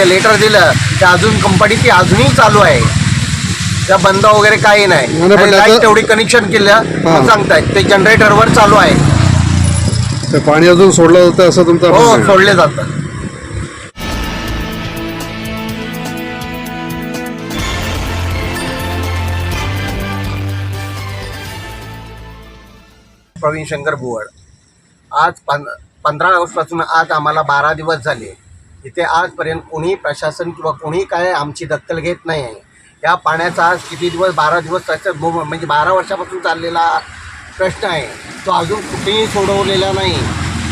ते लेटर दिलं ते अजून कंपनी ती अजूनही चालू आहे. त्या बंद वगैरे काही नाही. नाही, पण आणि त्याचं- लाइट तेवढी कनेक्शन केलं. म्हणून सांगतायत. ते जनरेटरवर चालू आहे. ते पाणी अजून सोडलं जातं असं तुमचं हो. सोडले जातं. प्रवीण शंकर बुवड. आज पं पंधरा ऑगस्टपासून आज आम्हाला बारा दिवस झाले. इथे आजपर्यंत कोणी प्रशासन किंवा कोणी काय आमची दखल घेत नाही आहे. या पाण्याचा आज किती दिवस बारा दिवस त्याचं म्हणजे बारा वर्षापासून चाललेला प्रश्न आहे. तो अजून कुठेही सोडवलेला नाही.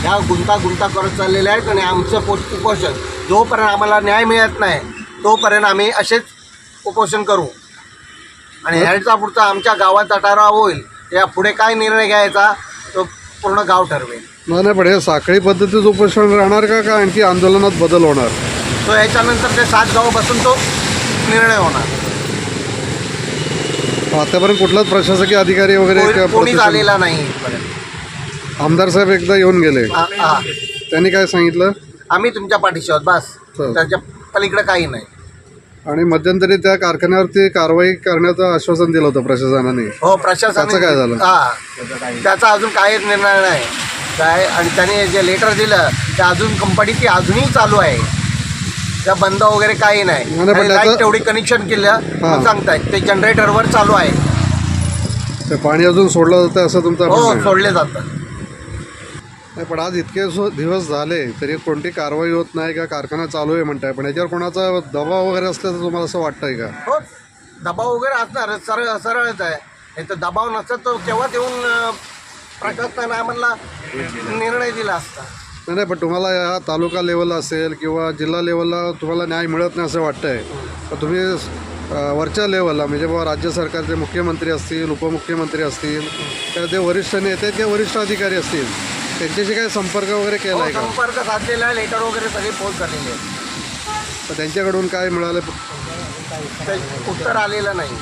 या गुंता गुंता करत चाललेल्या आहेत आणि आमचं पो उपोषण. जोपर्यंत आम्हाला न्याय मिळत नाही तोपर्यंत आम्ही असेच उपोषण करू. आणि ह्याचा पुढचा आमच्या गावाचा ठराव होईल. या पुढे काय निर्णय घ्यायचा तो पूर्ण गाव ठरवेल. नाही नाही पण हे साखळी पद्धतीचं उपोषण राहणार का? का आणखी आंदोलनात बदल होणार? तो याच्यानंतर ते सात गाव बसून तो निर्णय होणार. आतापर्यंत कुठलाच प्रशासकीय अधिकारी वगैरे कोणी- किंवा कोणीच प्रशासन- आलेला नाही इथपर्यंत. आमदार साहेब एकदा येऊन गेले. आ- आ. त्यांनी काय सांगितलं? आम्ही तुमच्या पाठीशी आहोत बस. हो. त्याच्या पलीकडे काही नाही. आणि मध्यंतरी त्या कारखान्यावरती कारवाई करण्याचं आश्वासन दिलं होतं प्रशासनाने. हो त्याचं काय झालं? हा. त्याचा अजून काहीच निर्णय नाही. काय? आणि त्याने जे लेटर दिलं ते अजून कंपनी ती अजूनही चालू आहे. त्या बंद वगैरे काही नाही. नाही, पण आणि त्याचं- लाइट तेवढी कनेक्शन केलं म्हणून सांगतायत. ते जनरेटरवर चालू आहे. ते पाणी अजून सोडलं जातं असं तुमचं म्हणणं हो आहे. सोडले जातं. नाही पण आज इतके दिवस झाले तरी कोणती कारवाई होत नाही का? कारखाना चालू आहे म्हणताय पण याच्यावर कोणाचा दबाव वगैरे असल्याचं तुम्हाला असं वाटतंय का? हो दबाव वगैरे असणार सरळ सरळच आहे. नाही तर दबाव नसतं तर तेव्हाच येऊन प्रशासनाने आम्हाला निर्णय दिला असता. नाही नाही पण तुम्हाला या तालुका लेवलला असेल किंवा जिल्हा लेवलला तुम्हाला न्याय मिळत नाही असं वाटतंय. तर तुम्ही वरच्या लेवलला म्हणजे बाबा राज्य सरकारचे मुख्यमंत्री असतील उपमुख्यमंत्री असतील तर ते वरिष्ठ नेते किंवा वरिष्ठ अधिकारी असतील. त्यांच्याशी काय संपर्क वगैरे केला हो, आहे का? संपर्क साधलेला आहे लेटर वगैरे सगळे पोच झालेले आहेत. तर त्यांच्याकडून काय मिळालं? उत्तर आलेलं नाही.